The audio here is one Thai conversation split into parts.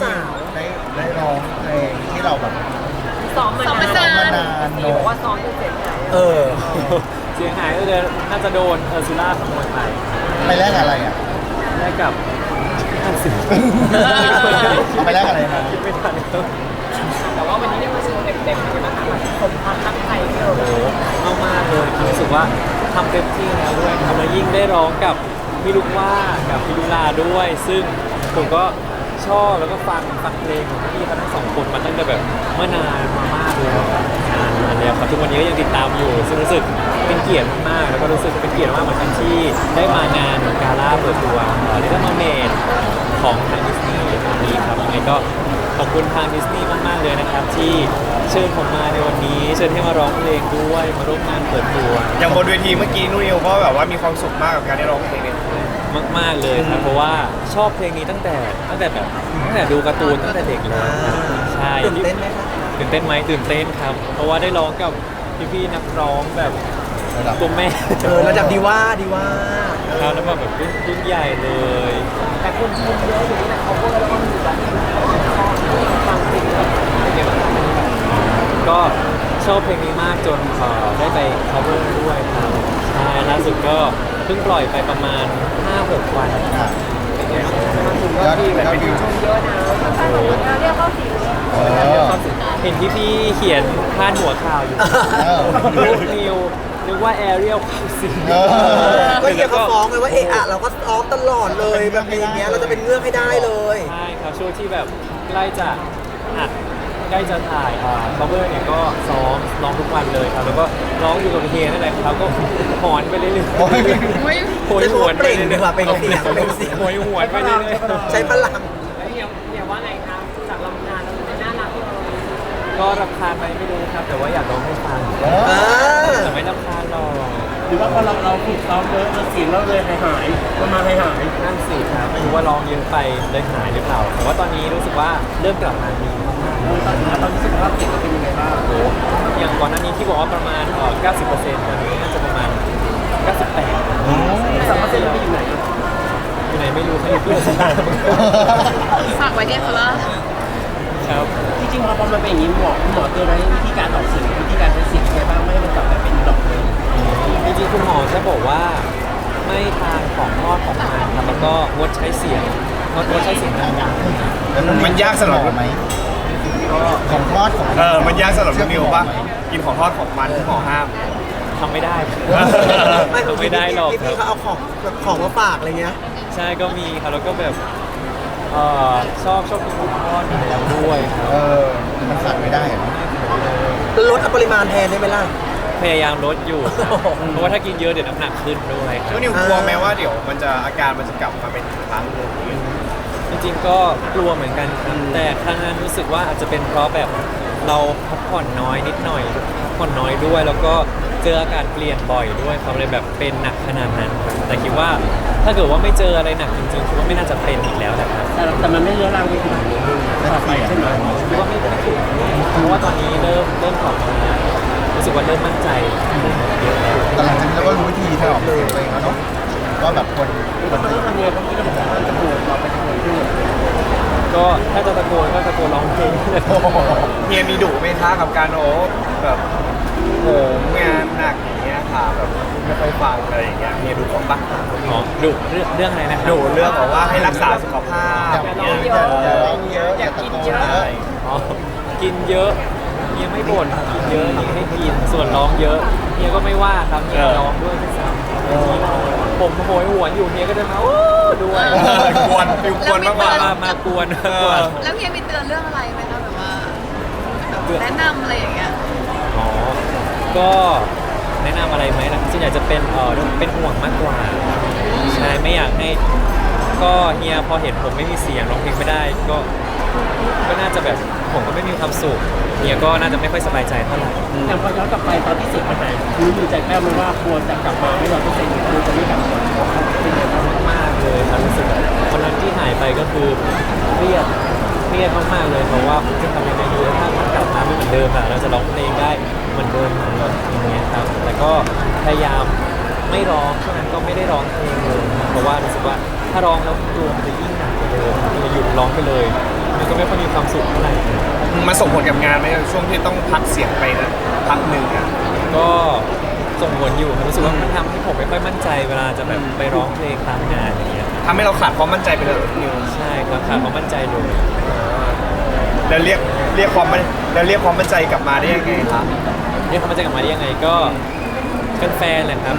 สาวได้ได้ร้องเพลงที่เราแบบซ้อมมาซ้อมมานานมานานพี่เนบอกอะว่าซ้อมจนเสร็จไหนเออ เสียงหายก็เลยน่าจะโดนเออร์ซูล่าขโมยไปไปแลกอะไรอะได้กับนั่นสิเอาไปแลกอะไรมาคิดไม่ทันครับแต่ว่าวันนี้ได้มาโชว์เต็มๆเลยนะคะสมความตั้งใจที่เราโอ้โหมากๆเลยคือรู้สึกว่าทำเต็มที่แล้วด้วยครับแล้วยิ่งได้ร้องกับพี่ลูกว่ากับพี่ลุลาด้วย ซึ่งผมก็ ชอบแล้วก็ฟังฟังเพลงของพี่เขาทั้งสองคนมาตั้งแต่แบบเมื่อนานมามากเลยครับนานมาแล้วครับทุกวันนี้ก็ยังติดตามอยู่ซึ่งรู้สึกเป็นเกียรติมากๆแล้วก็รู้สึกเป็นเกียรติมากเหมือนกันที่ได้มางานกาล่าเปิดตัวลิตเติ้ลมาเมดของทางดิสนีย์วันนี้ครับยังไงก็ขอบคุณทางดิสนีย์มากๆเลยนะครับที่เชิญผมมาในวันนี้เชิญให้มาร้องเพลงด้วยมาร่วมงานเปิดตัวอย่างบนเวทีเมื่อกี้นุ่นนิวก็แบบว่ามีความสุขมากกับการได้ร้องเพลงเนี่ย มาก ๆเลยครับเพราะว่าชอบเพลงนี้ตั้งแต่ตั้งแต่แบบตั้งแต่ดูการ์ตูนตั้งแต่เด็กเลยครับใช่ตื่นเต้นไหมคะตื่นเต้นไหมตื่นเต้นครับ เพราะว่าได้ร้องกับพี่ๆนักร้องแบบระดับตัวแม่เออระดับดีว่าดีว่าครับแล้วแบบรุ่นรุ่นใหญ่เลย แต่คนชมเยอะอยู่นี่แต่เขาก็แล้วก็มีแบบฟังเพลงแบบเป็นยังไงบ้างก็ชอบเพลงนี้มากจนเอ่อได้ไป cover ด้วยครับใช่ล่าสุดก็ เพิ่งปล่อยไปประมาณ 5-6 วันอะเป็นไงบ้างมาถึงก็มีแบบเป็นชมเยอะนะเรียกเข้าสิเออ เห็นพี่ๆเขียนพาดหัวข่าวอยู่เออรูปนิวนึกว่าแอเรียลเข้าสิงเออ ก็เฮียเขาฟ้องไงว่าเอะอะเราก็ซ้อมตลอดเลยแบบอย่างเงี้ยเราจะเป็นเงือกให้ได้เลย ใช่ครับช่วงที่แบบใกล้จะอัด ใกล้จะถ่ายอ่า cover เนี่ยก็ซ้อมร้องทุกวันเลยครับ แล้วก็ร้องอยู่กับเฮียนั่นแหละครับก็หอนไปเรื่อยๆโอ้ยไม่โหยหวนไปเรื่อยเปล่งดีกว่าเปล่งเสียงเปล่งเสียง โหยหวนไปเรื่อยใช้พลัง ก็รำคาญไหมไม่รู้ครับ แต่ว่าอยากร้องให้ฟังเออ่าอแต่ไม่รำคาญหรอกหรือว่าพอเราเราฝึกซ้อมเยอะเราเสียงเราเลยหายหายมันมาหายหายนั่นสิครับไม่รู้ว่าร้องเยอะไปเลยหายหรือเปล่า แต่ว่าตอนนี้รู้สึกว่าเริ่มกลับมาดีมากๆ ตอนนี้ตอนนี้สุขภาพจิตเราเป็นยังไงบ้างโอ้โหอย่างก่อนหน้านี้ที่บอกว่าประมาณเอ่อ90%ตอนนี้น่าจะประมาณ 98สามเปอร์เซ็นต์เราไปอยู่ไหนอยู่ไหนไม่รู้เขาอยู่เพื่อนสถานฝากไว้เนี่ยเขาละ ครับจริงๆพอมันเป็นอย่างนี้หมอหมอเตือนไหมวิธีการออกเสียงวิธีการใช้เสียงยังไงบ้างไม่ให้มันกลับไปเป็นดอกเลยจริงๆคุณหมอแค่บอกว่าไม่ทานของทอดของมันครับแล้วก็งดใช้เสียงงดงดใช้เสียงดังมันยากสำหรับ ไหมของทอดของเออมันยากสำหรับนุ่นนิวปะกินของทอดของมันที่หมอห้าม ๆทำไม่ได้ไม่ทำไม่ได้หรอกพี่คๆเขารับเอาของแบบของมาฝากอะไรเงี้ย ใช่ก็มีครับแล้วก็แบบ เอ่อชอบชอบกินของทอดอยู่แล้วด้วยครับเออ มันขาดไม่ได้อะเนอะลดปริมาณแทนได้ไหมล่ะ พยายามลดอยู่ครับเพราะว่าถ้ากินเยอะเดี๋ยวน้ำหนักขึ้นด้วยครับนุ่นนิวกลัวไหมว่าเดี๋ยวมันจะอาการมันจะกลับมาเป็นอีกครั้งหนึ่งจริงๆก็กลัวเหมือนกันครับแต่ครั้งนั้นรู้สึกว่าอาจจะเป็นเพราะแบบเราพักผ่อนน้อยนิดหน่อยพักผ่อนน้อยด้วย แล้วก็เจออากาศเปลี่ยนบ่อยด้วยครับเลยแบบเป็นหนักขนาดนั้นครับแต่คิดว่าถ้าเกิดว่าไม่เจออะไรหนักจริงๆคิดว่าไม่น่าจะเป็น ต่อไปใช่ไหมคิดว่าไม่ไม่ถึงเพราะว่าตอนนี้เริ่มเริ่มกลับมารู้สึกว่าเริ่มมั่นใจเยอะแล้วแต่หลังจากนี้เราก็รู้วิธีถนอมเสียงตัวเองแล้วเนาะว่าแบบคนคนมันต้องทำยังไงเพราะที่เราบอกว่าจะปวดเราไปทำงานด้วยก็ถ้าจะตะโกนก็ตะโกนร้องเพลงโอ้โหเฮียมีดุไหมคะกับการโอ้แบบโหมงานหนักอย่างเงี้ยค่ะแบบไม่ค่อยฟังอะไรอย่างเงี้ยเฮียดุบ้างปะอ๋อดุเรื่องเรื่องอะไรนะครับดุเรื่องบอกว่าให้รักษาสุขภาพอย่าอย่างร้เงี้องยเยอะอย่า ร้องเยอะอย่าตะโกนเยอะอ๋อกินเยอะเฮียไม่บ่นกินเยอะเฮียให้กินส่วนร้องเยอะเฮียก็ไม่ว่าครับเฮียร้องด้วยที่ซ้ำผมโหยหวนอยู่เฮียก็จะมาโอ้ด้วยกวนฟิวกวนมากกมาว่ามามากวนมากวนแล้วเฮียมีเตือนเรื่องอะไรไหมคะแบบว่าแบบแนะนำอะไรอย่างเงี้ยอ๋อก็แนะนำอะไรไหมล่ะส่วนใหญ่จะเป็นเออเป็นห่วงมากกว่าใช่ไม่อยากให้ก็เฮียพอเห็นผมไม่มีเสียงร้องเพลงไม่ได้ก็ ก็น่าจะแบบผมก็ไม่มีความสุขเฮียก็น่าจะไม่ค่อยสบายใจเท่าไหร่แต่พอย้อนกลับไปตอนที่เสียงมันหายรู้อยู่ใจแป้วไหมว่าควรจะกลับมาไม่ร้อยเปอร์เซ็นต์หรือควรจะไม่กลับมาเป็นยังไงบ้างมากเลยครับรู้สึกวันนั้นที่หายไปก็คือเครียดเครียดมากๆเลยเพราะว่าจะทำยังไงดีถ้ามันกลับมาไม่เหมือนเดิมอะเราจะร้องเพลงได้เหมือนเดิมไหมอย่างเงี้ยครับแต่ก็พยายามไม่ร้องช่วงนั้นก็ไม่ได้ร้องเพลงเลยเพราะว่ารู้สึกว่าถ้าร้องแล้วกลัวมันจะยิ่งหนักกว่าเดิมเลยหยุดร้องไปเลย มันก็ไม่ค่อยมีความสุขเท่าไหร่มาส่งผลกับงานไหมช่วงที่ต้องพักเสียงไปนะพักหนึ่งอะก็ส่งผลอยู่ผมรู้สึกว่ามันทำให้ผมไม่ค่อยมั่นใจเวลาจะแบบไปร้องเพลงตามงานอย่างเงี้ยทำให้เราขาดความมั่นใจไปเลยนิวใช่ครับขาดความมั่นใจเลยแล้วเรียกเรียกความมั่นแล้วเรียกความมั่นใจกลับมาได้ยังไงครับเรียกความมั่นใจกลับมาได้ยังไงก็ แฟนๆแหละครับ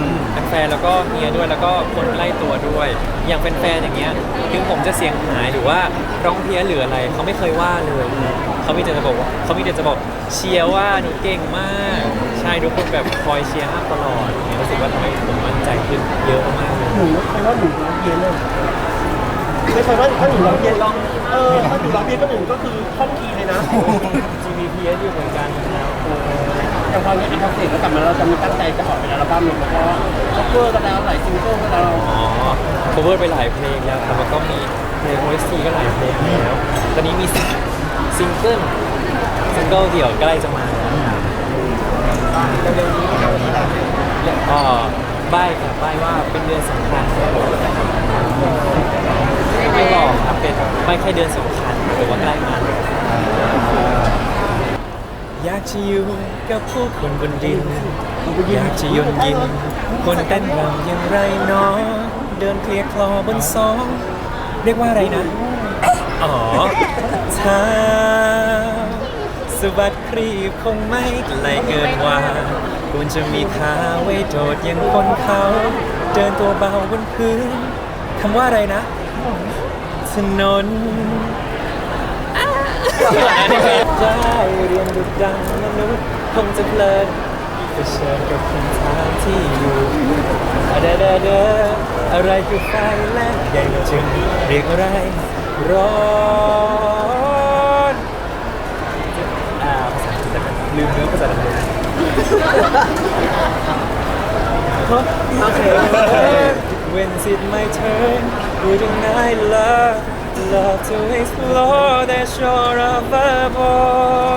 แฟนๆแล้วก็เฮียด้วยแล้วก็คนใกล้ตัวด้วย อย่างแฟนๆอย่างเงี้ยถึงผมจะเสียงหายหรือว่าร้องเพี้ยนหรืออะไรเขาไม่เคยว่าเลยเขามีแต่จะบอกว่าเขามีแต่จะบอกเชียร์ว่าหนูเก่งมากใช่ทุกคนแบบคอยเชียร์อัพตลอดอย่างเงี้ยรู้สึกว่าทำให้ผมมั่นใจขึ้นเยอะมากๆเลยหนูไม่เคยว่าหนูร้องเพี้ยนเลยไม่เคยว่าถ้าหนูร้องเพี้ยนร้องเออถ้าหนูร้องเพี้ยนก็หนูก็คือคล่องคีย์เลยนะ GBP อยู่เหมือนกันนะ ครับอย่างพอเนี่ยอัพเสร็จแล้วกลับมาเราจะมีตั้งใจจะออกเป็นอัลบั้มเลยแล้วก็คัฟเวอร์ก็แล้วหลายซิงเกิลก็แล้วอ๋อ cover ไปหลายเพลงแล้วครับแล้วก็มีเพลง OST ก็หลายเพลงแล้ว ตอนนี้มีซิงเกิลซิงเกิลเดี่ยวใกล้จะมาแล้วครับและก็ใบ้ครับใบว่าเป็นเดือนสำคัญไม่บอกครับเป็นใบแค่เดือนสำคัญหรือว่าใกล้มาแล้วอย จะอยู่กับผู้คนบนดิน อยากจะยนยิน คนเต้นรำอย่างไรเนาะเดินเคลียร์คลอบนซองเรียกว่าอะไรนะ อ๋อเท้าสะบัดครีบคงไม่ไกลเกินว่าควรจะมีขาไว้โดดอย่างคนเขา เดินตัวเบาบนพื้นคำว่าอะไรนะถนน ได้เรียนดุดังมนุษย์คงจะเพลินเผชิญกับคำถามที่อยู่อะเดอเดอเดออะไรคือไฟและแดงจึงเรียกอะไรร้อนอ่าภาษาอังกฤษแต่ลืมเนื้อภาษาอังกฤษโอเค When is my turn wouldn't I love love to explore that shore of a boy